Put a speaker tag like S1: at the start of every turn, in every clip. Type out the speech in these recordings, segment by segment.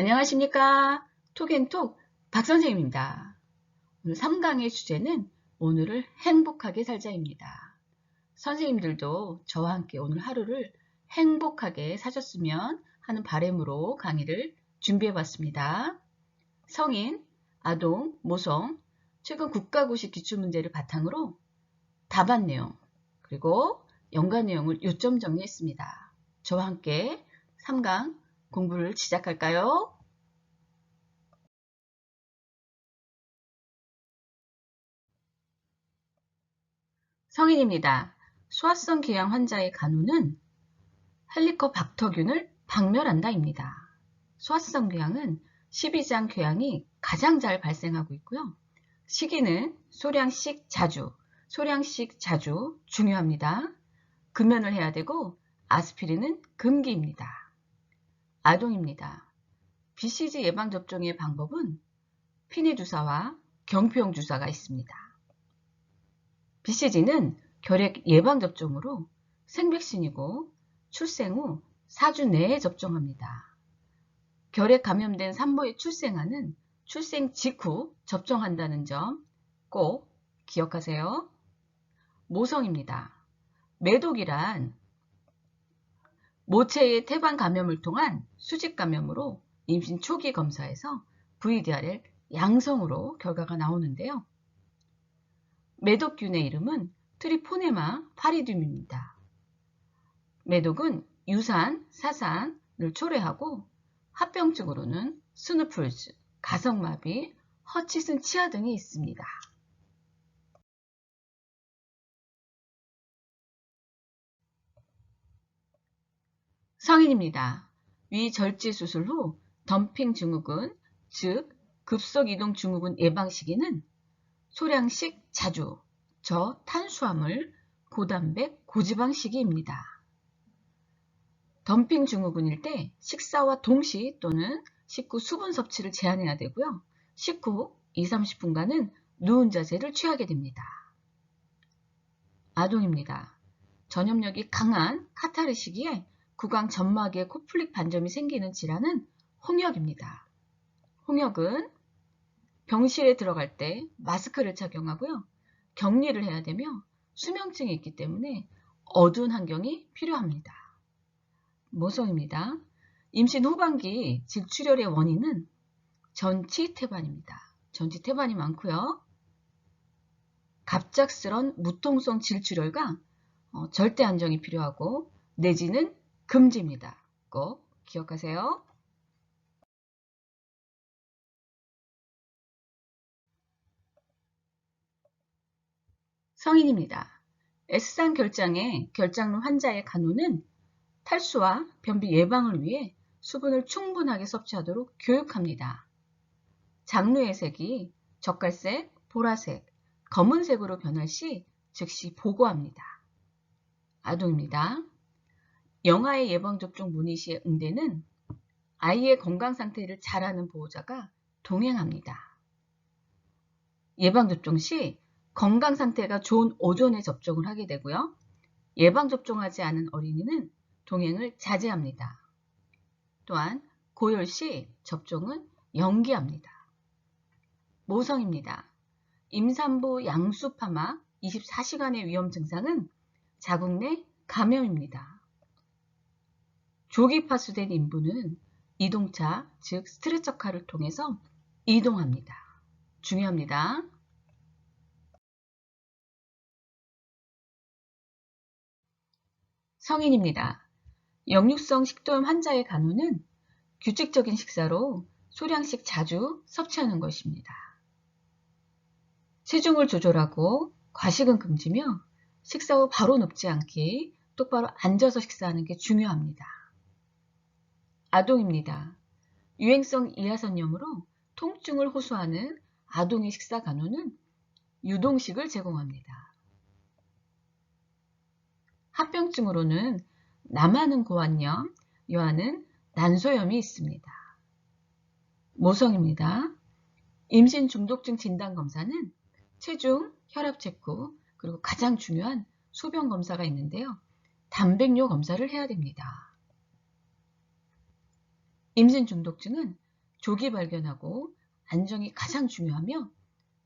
S1: 안녕하십니까. 톡앤톡 박선생입니다. 오늘 3강의 주제는 오늘을 행복하게 살자입니다. 선생님들도 저와 함께 오늘 하루를 행복하게 사셨으면 하는 바램으로 강의를 준비해 봤습니다. 성인, 아동, 모성, 최근 국가고시 기출문제를 바탕으로 답안 내용, 그리고 연관 내용을 요점 정리했습니다. 저와 함께 3강 공부를 시작할까요? 성인입니다. 소화성 궤양 환자의 간호는 헬리코박터균을 박멸한다입니다. 소화성 궤양은 12장 궤양이 가장 잘 발생하고 있고요. 시기는 소량씩 자주, 소량씩 자주 중요합니다. 금연을 해야 되고 아스피린은 금기입니다. 아동입니다. BCG 예방접종의 방법은 피니 주사와 경표용 주사가 있습니다. BCG는 결핵 예방접종으로 생백신이고 출생 후 4주 내에 접종합니다. 결핵 감염된 산모의 출생아는 출생 직후 접종한다는 점 꼭 기억하세요. 모성입니다. 매독이란 모체의 태반 감염을 통한 수직 감염으로 임신 초기 검사에서 VDRL 양성으로 결과가 나오는데요. 매독균의 이름은 트리포네마 파리듐입니다. 매독은 유산, 사산을 초래하고 합병증으로는 스누플즈, 가성마비, 허치슨 치아 등이 있습니다. 성인입니다. 위 절제 수술 후 덤핑 증후군, 즉 급속 이동 증후군 예방 시기는 소량씩 자주, 저탄수화물, 고단백, 고지방 시기입니다. 덤핑 증후군일 때 식사와 동시 또는 식후 수분 섭취를 제한해야 되고요. 식후 2, 30분간은 누운 자세를 취하게 됩니다. 아동입니다. 전염력이 강한 카타르 시기에 구강 점막에 코플릭 반점이 생기는 질환은 홍역입니다. 홍역은 병실에 들어갈 때 마스크를 착용하고요. 격리를 해야 되며 수명증이 있기 때문에 어두운 환경이 필요합니다. 모성입니다. 임신 후반기 질출혈의 원인은 전치태반입니다. 전치태반이 많고요. 갑작스런 무통성 질출혈과 어, 절대 안정이 필요하고 내지는 금지입니다. 꼭 기억하세요. 성인입니다. S상 결장의 결장로 환자의 간호는 탈수와 변비 예방을 위해 수분을 충분하게 섭취하도록 교육합니다. 장루의 색이 젓갈색, 보라색, 검은색으로 변할 시 즉시 보고합니다. 아동입니다. 영아의 예방접종 문의 시의 응대는 아이의 건강 상태를 잘 아는 보호자가 동행합니다. 예방접종 시 건강 상태가 좋은 오존에 접종을 하게 되고요. 예방접종하지 않은 어린이는 동행을 자제합니다. 또한 고열 시 접종은 연기합니다. 모성입니다. 임산부 양수파마 24시간의 위험 증상은 자궁 내 감염입니다. 조기 파수된 인부는 이동차, 즉 스트레처카를 통해서 이동합니다. 중요합니다. 성인입니다. 역류성 식도염 환자의 간호는 규칙적인 식사로 소량씩 자주 섭취하는 것입니다. 체중을 조절하고 과식은 금지며 식사 후 바로 눕지 않기, 똑바로 앉아서 식사하는 게 중요합니다. 아동입니다. 유행성 이하선염으로 통증을 호소하는 아동의 식사 간호는 유동식을 제공합니다. 합병증으로는 남하는 고환염, 여하는 난소염이 있습니다. 모성입니다. 임신 중독증 진단 검사는 체중, 혈압 체크, 그리고 가장 중요한 소변 검사가 있는데요. 단백뇨 검사를 해야 됩니다. 임신 중독증은 조기 발견하고 안정이 가장 중요하며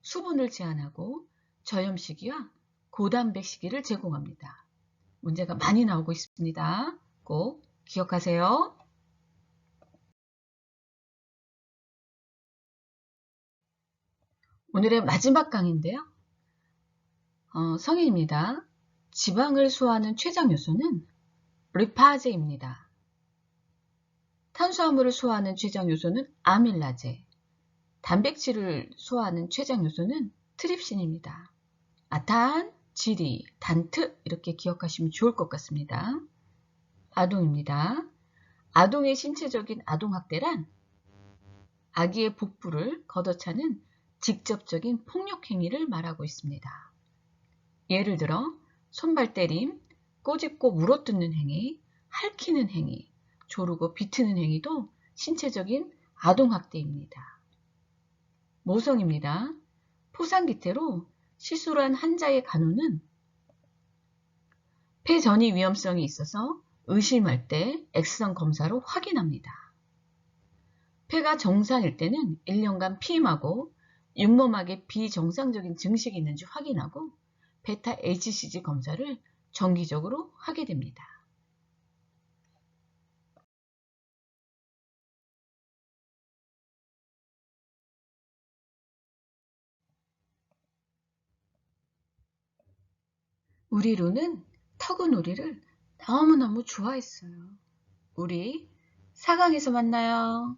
S1: 수분을 제한하고 저염식이와 고단백 식이를 제공합니다. 문제가 많이 나오고 있습니다. 꼭 기억하세요. 오늘의 마지막 강의인데요. 어, 성인입니다. 지방을 소화하는 췌장 요소는 리파제입니다. 탄수화물을 소화하는 췌장 요소는 아밀라제, 단백질을 소화하는 췌장 요소는 트립신입니다. 아탄, 지리, 단트 이렇게 기억하시면 좋을 것 같습니다. 아동입니다. 아동의 신체적인 아동학대란 아기의 복부를 걷어차는 직접적인 폭력 행위를 말하고 있습니다. 예를 들어 손발 때림, 꼬집고 물어뜯는 행위, 핥히는 행위, 조르고 비트는 행위도 신체적인 아동학대입니다. 모성입니다. 포상기태로 시술한 환자의 간호는 폐전이 위험성이 있어서 의심할 때 X선 검사로 확인합니다. 폐가 정상일 때는 1년간 피임하고 육모막에 비정상적인 증식이 있는지 확인하고 베타 HCG 검사를 정기적으로 하게 됩니다. 우리 루는 턱은 우리를 너무너무 좋아했어요. 우리 4강에서 만나요.